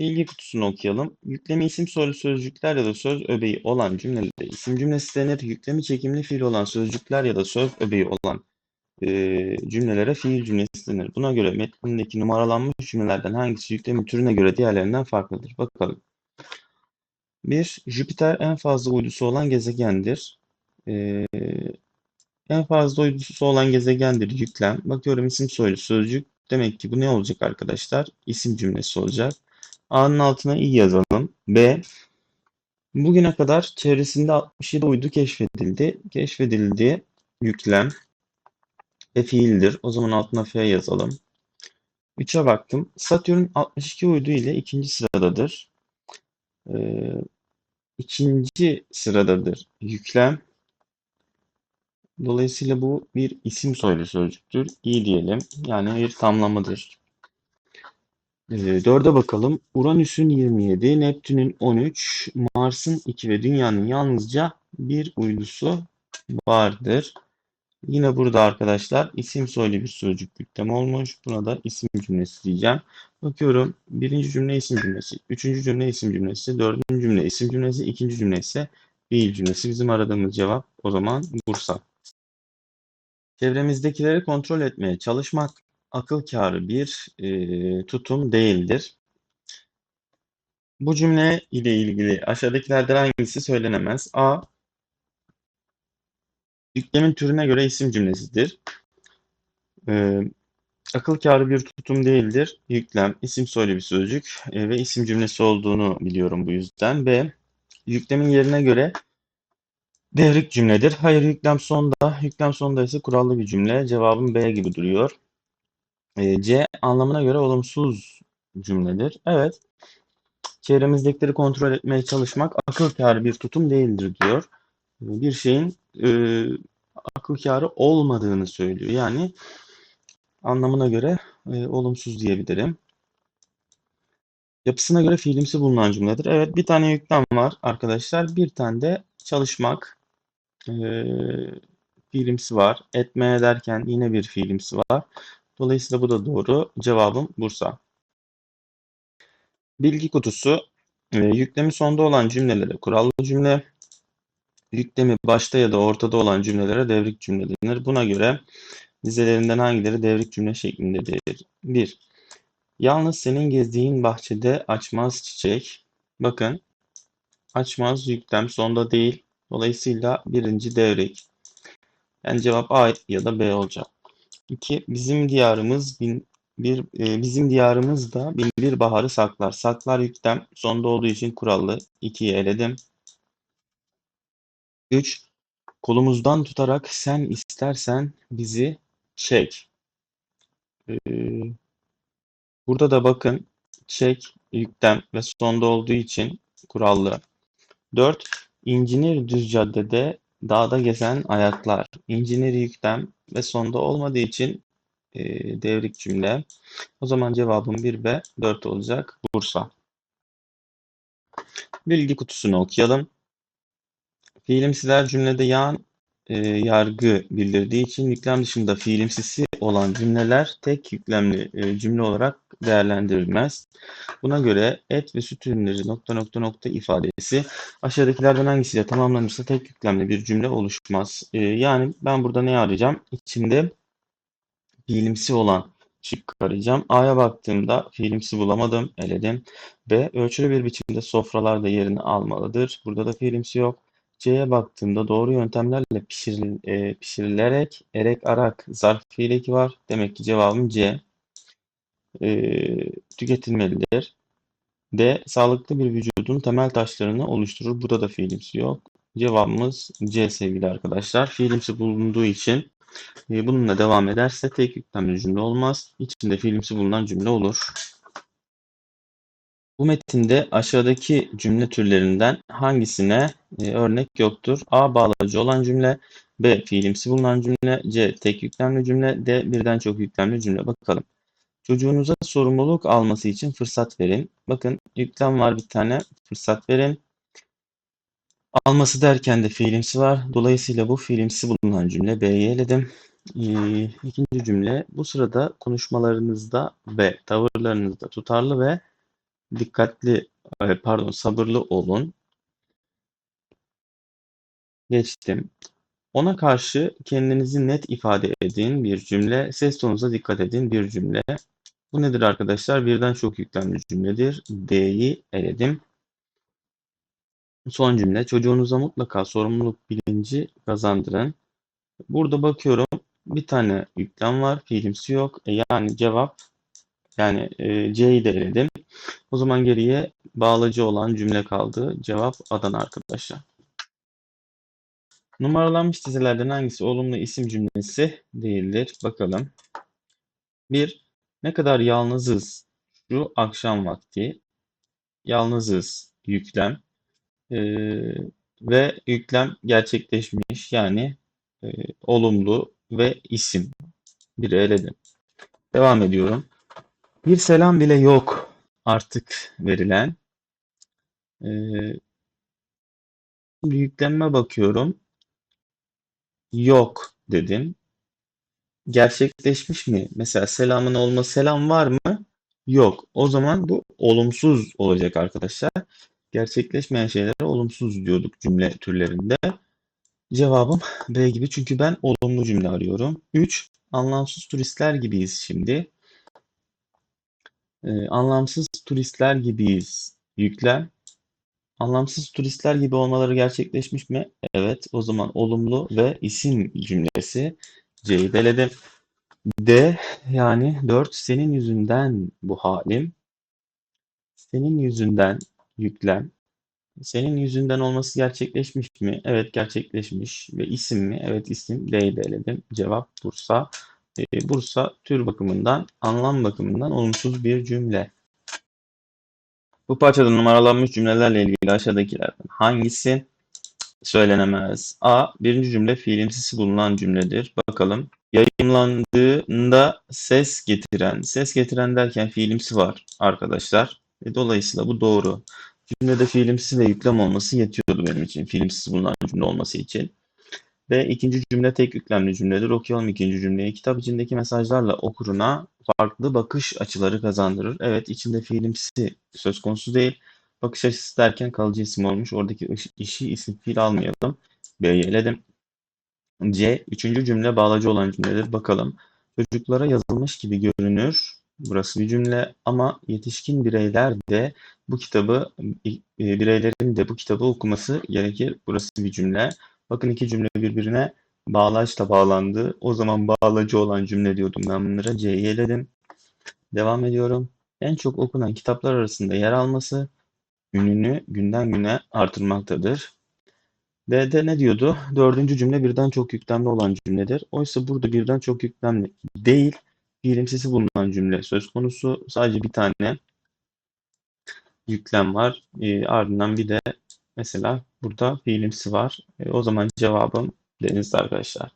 Bilgi kutusunu okuyalım. Yüklemi isim soylu sözcükler ya da söz öbeği olan cümlelerde isim cümlesi denir. Yüklemi çekimli fiil olan sözcükler ya da söz öbeği olan e, cümlelere fiil cümlesi denir. Buna göre metnindeki numaralanmış cümlelerden hangisi yüklemi türüne göre diğerlerinden farklıdır? Bakalım. 1. Jüpiter en fazla uydusu olan gezegendir. E, en fazla uydusu olan gezegendir yüklem. Bakıyorum isim soylu sözcük. Demek ki bu ne olacak arkadaşlar? İsim cümlesi olacak. A'nın altına i yazalım. B. Bugüne kadar çevresinde 67 uydu keşfedildi. Keşfedildi yüklem ve fiildir. O zaman altına F yazalım. 3'e baktım. Satürn 62 uydu ile ikinci sıradadır. Ee, ikinci sıradadır yüklem. Dolayısıyla bu bir isim soylu sözcüktür. İyi diyelim. Yani bir tamlamadır. E, dörde bakalım. Uranüs'ün 27, Neptün'ün 13, Mars'ın 2 ve Dünya'nın yalnızca bir uydusu vardır. Yine burada arkadaşlar isim soylu bir sözcük yüklem olmuş. Buna da isim cümlesi diyeceğim. Bakıyorum. Birinci cümle isim cümlesi. Üçüncü cümle isim cümlesi. Dördüncü cümle isim cümlesi. ikinci cümle ise fiil cümlesi. Bizim aradığımız cevap o zaman Bursa. Çevremizdekileri kontrol etmeye çalışmak akıl kârı bir e, tutum değildir. Bu cümle ile ilgili aşağıdakilerden hangisi söylenemez? A. Yüklemin türüne göre isim cümlesidir. E, akıl kârı bir tutum değildir. Yüklem, isim soylu bir sözcük e, ve isim cümlesi olduğunu biliyorum bu yüzden. B. Yüklemin yerine göre devrik cümledir. Hayır yüklem sonda, yüklem sonda ise kurallı bir cümle. Cevabım B gibi duruyor. E, C anlamına göre olumsuz cümledir. Evet. Çevremizdekileri kontrol etmeye çalışmak akıl kârı bir tutum değildir diyor. Bir şeyin e, akıl kârı olmadığını söylüyor. Yani anlamına göre e, olumsuz diyebilirim. Yapısına göre fiilimsi bulunan cümledir. Evet bir tane yüklem var arkadaşlar. Bir tane de çalışmak e, fiilimsi var. Etmeye derken yine bir fiilimsi var. Dolayısıyla bu da doğru. Cevabım Bursa. Bilgi kutusu e, yüklemi sonda olan cümlelere kurallı cümle, yüklemi başta ya da ortada olan cümlelere devrik cümle denir. Buna göre dizelerinden hangileri devrik cümle şeklindedir? 1. Yalnız senin gezdiğin bahçede açmaz çiçek. Bakın açmaz yüklem sonda değil. Dolayısıyla birinci devrik. Yani cevap A ya da B olacak. 2. Bizim diyarımız bin bir e, bizim diyarımızda bin bir baharı saklar. Saklar yüklem sonda olduğu için kurallı. 2'yi eledim. 3. Kolumuzdan tutarak sen istersen bizi çek. Ee, burada da bakın çek yüklem ve sonda olduğu için kurallı. 4. İncinir düz caddede dağda gezen ayaklar. İncinir yüklem ve sonda olmadığı için e, devrik cümle. O zaman cevabım 1 ve 4 olacak. Bursa. Bilgi kutusunu okuyalım. Fiilimsiler cümlede yan e, yargı bildirdiği için yüklem dışında fiilimsisi olan cümleler tek yüklemli e, cümle olarak değerlendirilmez. Buna göre et ve süt ürünleri nokta nokta nokta ifadesi aşağıdakilerden hangisiyle tamamlanırsa tek yüklemli bir cümle oluşmaz. E, yani ben burada ne arayacağım? İçinde fiilimsi olan şık arayacağım. A'ya baktığımda fiilimsi bulamadım, eledim. B ölçülü bir biçimde sofralarda yerini almalıdır. Burada da fiilimsi yok. C'ye baktığımda doğru yöntemlerle pişiril, e, pişirilerek erek arak zarf fiileki var. Demek ki cevabım C. E, tüketilmelidir. D. Sağlıklı bir vücudun temel taşlarını oluşturur. Burada da fiilimsi yok. Cevabımız C sevgili arkadaşlar. Fiilimsi bulunduğu için e, bununla devam ederse tek yüklemli cümle olmaz. İçinde fiilimsi bulunan cümle olur. Bu metinde aşağıdaki cümle türlerinden hangisine e, örnek yoktur? A. Bağlacı olan cümle. B. Fiilimsi bulunan cümle. C. Tek yüklemli cümle. D. Birden çok yüklemli cümle. Bakalım. Çocuğunuza sorumluluk alması için fırsat verin. Bakın yüklem var bir tane. Fırsat verin. Alması derken de fiilimsi var. Dolayısıyla bu fiilimsi bulunan cümle B'yi eledim. Ee, ikinci cümle bu sırada konuşmalarınızda ve tavırlarınızda tutarlı ve dikkatli, pardon sabırlı olun. Geçtim. Ona karşı kendinizi net ifade edin bir cümle. Ses tonunuza dikkat edin bir cümle. Bu nedir arkadaşlar? Birden çok yüklemli cümledir. D'yi eledim. Son cümle. Çocuğunuza mutlaka sorumluluk bilinci kazandırın. Burada bakıyorum bir tane yüklem var. Fiilimsi yok. E, yani cevap yani e, C'yi de eledim. O zaman geriye bağlacı olan cümle kaldı. Cevap Adana arkadaşlar. Numaralanmış dizilerden hangisi olumlu isim cümlesi değildir? Bakalım. Bir, ne kadar yalnızız şu akşam vakti. Yalnızız yüklem. Ee, ve yüklem gerçekleşmiş yani e, olumlu ve isim. Bir eledim. Devam ediyorum. Bir selam bile yok artık verilen. Ee, bir yüklenme bakıyorum. Yok dedim. Gerçekleşmiş mi? Mesela selamın olması selam var mı? Yok. O zaman bu olumsuz olacak arkadaşlar. Gerçekleşmeyen şeylere olumsuz diyorduk cümle türlerinde. Cevabım B gibi çünkü ben olumlu cümle arıyorum. 3. Anlamsız turistler gibiyiz şimdi. Ee, anlamsız turistler gibiyiz. Yüklem. Anlamsız turistler gibi olmaları gerçekleşmiş mi? Evet. O zaman olumlu ve isim cümlesi. C'yi deledim. D yani 4 senin yüzünden bu halim. Senin yüzünden yüklem. Senin yüzünden olması gerçekleşmiş mi? Evet gerçekleşmiş. Ve isim mi? Evet isim. D'yi de eledim. Cevap Bursa. Ee, Bursa tür bakımından, anlam bakımından olumsuz bir cümle. Bu parçada numaralanmış cümlelerle ilgili aşağıdakilerden hangisi söylenemez? A. Birinci cümle fiilimsisi bulunan cümledir. Bakalım. Yayınlandığında ses getiren. Ses getiren derken fiilimsi var arkadaşlar. E, dolayısıyla bu doğru. Cümlede fiilimsi ve yüklem olması yetiyordu benim için. Fiilimsiz bulunan cümle olması için. Ve ikinci cümle tek yüklemli cümledir. Okuyalım ikinci cümleyi. Kitap içindeki mesajlarla okuruna farklı bakış açıları kazandırır. Evet içinde fiilimsi söz konusu değil. Bakış açısı derken kalıcı isim olmuş. Oradaki işi isim fiil almayalım. B'yi eledim. C. Üçüncü cümle bağlacı olan cümledir. Bakalım. Çocuklara yazılmış gibi görünür. Burası bir cümle ama yetişkin bireyler de bu kitabı e, bireylerin de bu kitabı okuması gerekir. Burası bir cümle. Bakın iki cümle birbirine bağlaçla bağlandı. O zaman bağlacı olan cümle diyordum ben bunlara. C'yi eledim. Devam ediyorum. En çok okunan kitaplar arasında yer alması ününü günden güne artırmaktadır. D'de ne diyordu? Dördüncü cümle birden çok yüklemli olan cümledir. Oysa burada birden çok yüklemli değil, fiilimsisi bulunan cümle söz konusu. Sadece bir tane yüklem var. E, ardından bir de mesela burada fiilimsi var. E, o zaman cevabım denizde arkadaşlar.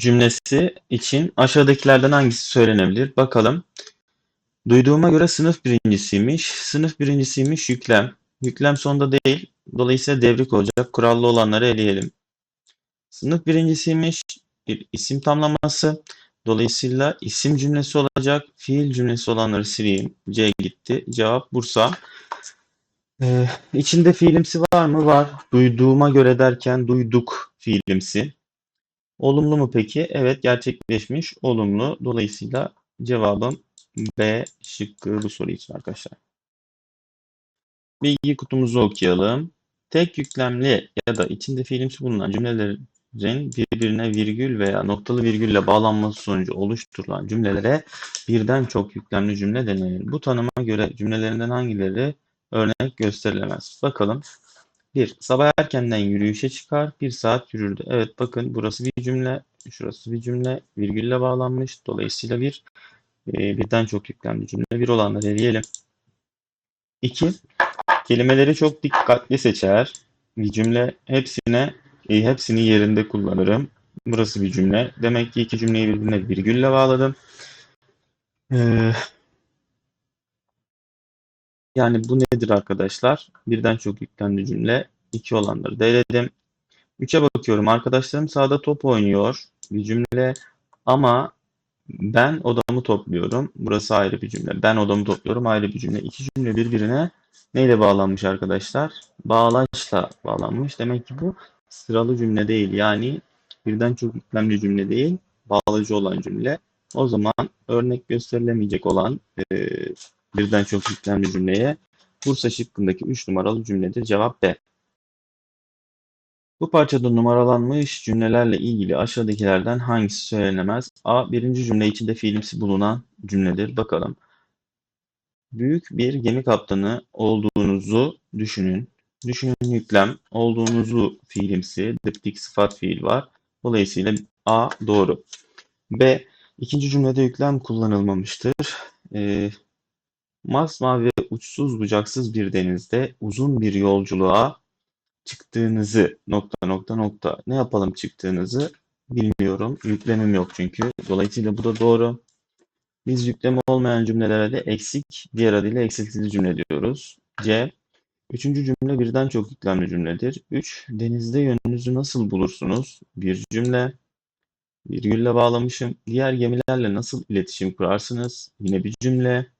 Cümlesi için aşağıdakilerden hangisi söylenebilir? Bakalım. Duyduğuma göre sınıf birincisiymiş. Sınıf birincisiymiş yüklem. Yüklem sonunda değil. Dolayısıyla devrik olacak. Kurallı olanları eleyelim. Sınıf birincisiymiş. Bir isim tamlaması. Dolayısıyla isim cümlesi olacak. Fiil cümlesi olanları sileyim. C gitti. Cevap Bursa. Ee, içinde fiilimsi var mı? Var. Duyduğuma göre derken duyduk fiilimsi. Olumlu mu peki? Evet gerçekleşmiş. Olumlu. Dolayısıyla cevabım B şıkkı bu soru için arkadaşlar. Bilgi kutumuzu okuyalım. Tek yüklemli ya da içinde fiilimsi bulunan cümlelerin birbirine virgül veya noktalı virgülle bağlanması sonucu oluşturulan cümlelere birden çok yüklemli cümle denir. Bu tanıma göre cümlelerinden hangileri örnek gösterilemez? Bakalım. 1. Sabah erkenden yürüyüşe çıkar. 1 saat yürürdü. Evet bakın burası bir cümle. Şurası bir cümle. Virgülle bağlanmış. Dolayısıyla bir e, birden çok yüklemli cümle. Bir olanları eleyelim. 2. Kelimeleri çok dikkatli seçer. Bir cümle hepsine e, hepsini yerinde kullanırım. Burası bir cümle. Demek ki iki cümleyi birbirine virgülle bağladım. Ee, yani bu nedir arkadaşlar? Birden çok yüklemli cümle. İki olanları da Üçe bakıyorum. Arkadaşlarım sahada top oynuyor. Bir cümle ama Ben odamı topluyorum. Burası ayrı bir cümle. Ben odamı topluyorum ayrı bir cümle. İki cümle birbirine neyle bağlanmış arkadaşlar? Bağlaçla bağlanmış. Demek ki bu sıralı cümle değil. Yani birden çok yüklemli cümle değil. Bağlacı olan cümle. O zaman örnek gösterilemeyecek olan e, birden çok yüklemli cümleye Bursa şıkkındaki 3 numaralı cümledir. Cevap B. Bu parçada numaralanmış cümlelerle ilgili aşağıdakilerden hangisi söylenemez? A. Birinci cümle içinde fiilimsi bulunan cümledir. Bakalım. Büyük bir gemi kaptanı olduğunuzu düşünün. Düşünün yüklem. Olduğunuzu fiilimsi. Diptik sıfat fiil var. Dolayısıyla A doğru. B. İkinci cümlede yüklem kullanılmamıştır. E, masmavi ve uçsuz bucaksız bir denizde uzun bir yolculuğa çıktığınızı nokta nokta nokta ne yapalım çıktığınızı bilmiyorum. Yüklemim yok çünkü. Dolayısıyla bu da doğru. Biz yükleme olmayan cümlelere de eksik, diğer adıyla eksiltili cümle diyoruz. C. Üçüncü cümle birden çok yüklemli cümledir. 3. Denizde yönünüzü nasıl bulursunuz? Bir cümle. Virgülle bağlamışım. Diğer gemilerle nasıl iletişim kurarsınız? Yine bir cümle.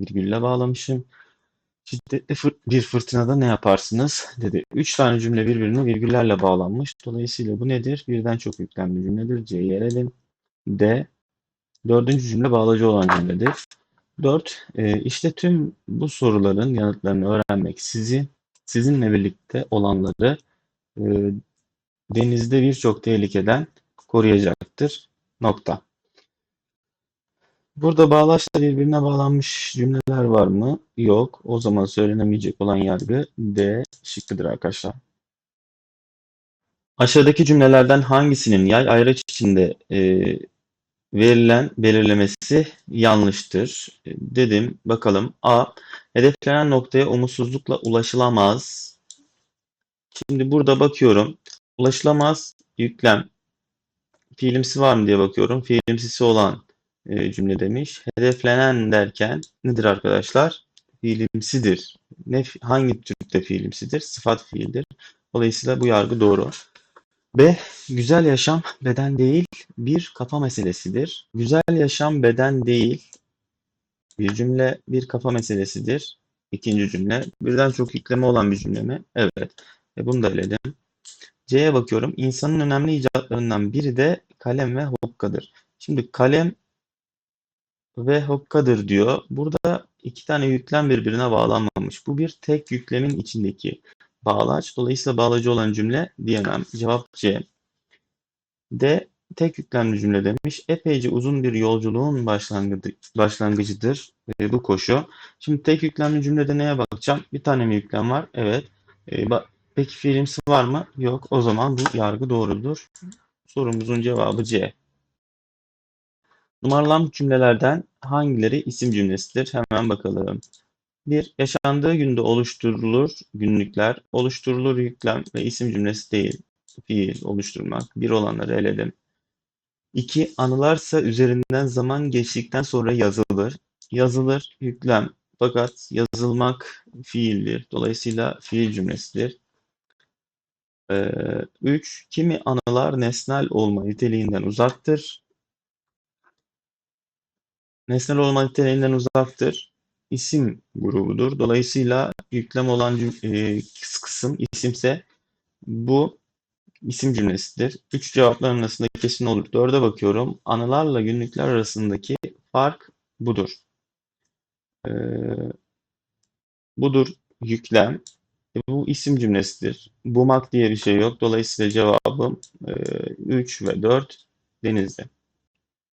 Virgülle bağlamışım. Şiddetli fır- bir fırtınada ne yaparsınız? dedi. Üç tane cümle birbirine virgüllerle bağlanmış. Dolayısıyla bu nedir? Birden çok yüklemli cümledir. C'yi eledim. D. Dördüncü cümle bağlacı olan cümledir. Dört. e, işte tüm bu soruların yanıtlarını öğrenmek sizi, sizinle birlikte olanları e, denizde birçok tehlikeden koruyacaktır. Nokta. Burada bağlaçla birbirine bağlanmış cümleler var mı? Yok. O zaman söylenemeyecek olan yargı D şıkkıdır arkadaşlar. Aşağıdaki cümlelerden hangisinin yay ayraç içinde e, verilen belirlemesi yanlıştır? E, dedim. Bakalım. A. Hedeflenen noktaya umutsuzlukla ulaşılamaz. Şimdi burada bakıyorum. Ulaşılamaz yüklem. Fiilimsi var mı diye bakıyorum. Fiilimsisi olan cümle demiş. Hedeflenen derken nedir arkadaşlar? Fiilimsidir. Ne, hangi türde fiilimsidir? Sıfat fiildir. Dolayısıyla bu yargı doğru. B. Güzel yaşam beden değil bir kafa meselesidir. Güzel yaşam beden değil bir cümle bir kafa meselesidir. İkinci cümle. Birden çok yükleme olan bir cümle mi? Evet. E bunu da eledim. C'ye bakıyorum. İnsanın önemli icatlarından biri de kalem ve hokkadır. Şimdi kalem ve hokkadır diyor. Burada iki tane yüklem birbirine bağlanmamış. Bu bir tek yüklemin içindeki bağlaç. Dolayısıyla bağlacı olan cümle diyemem. Cevap C. D. Tek yüklemli cümle demiş. Epeyce uzun bir yolculuğun başlangıcı, başlangıcıdır e, bu koşu. Şimdi tek yüklemli cümlede neye bakacağım? Bir tane mi yüklem var? Evet. E, peki fiilimsi var mı? Yok. O zaman bu yargı doğrudur. Sorumuzun cevabı C. Numaralanmış cümlelerden hangileri isim cümlesidir? Hemen bakalım. 1. Yaşandığı günde oluşturulur günlükler. Oluşturulur yüklem ve isim cümlesi değil. Fiil oluşturmak. Bir olanları eledim. 2. Anılarsa üzerinden zaman geçtikten sonra yazılır. Yazılır yüklem. Fakat yazılmak fiildir. Dolayısıyla fiil cümlesidir. 3. Kimi anılar nesnel olma niteliğinden uzaktır. Nesnel olma niteliğinden uzaktır. İsim grubudur. Dolayısıyla yüklem olan e, kısım isimse bu isim cümlesidir. Üç cevapların arasında kesin olur. Dörde bakıyorum. Anılarla günlükler arasındaki fark budur. Ee, budur yüklem. E, bu isim cümlesidir. Bumak diye bir şey yok. Dolayısıyla cevabım 3 ve 4 denizde.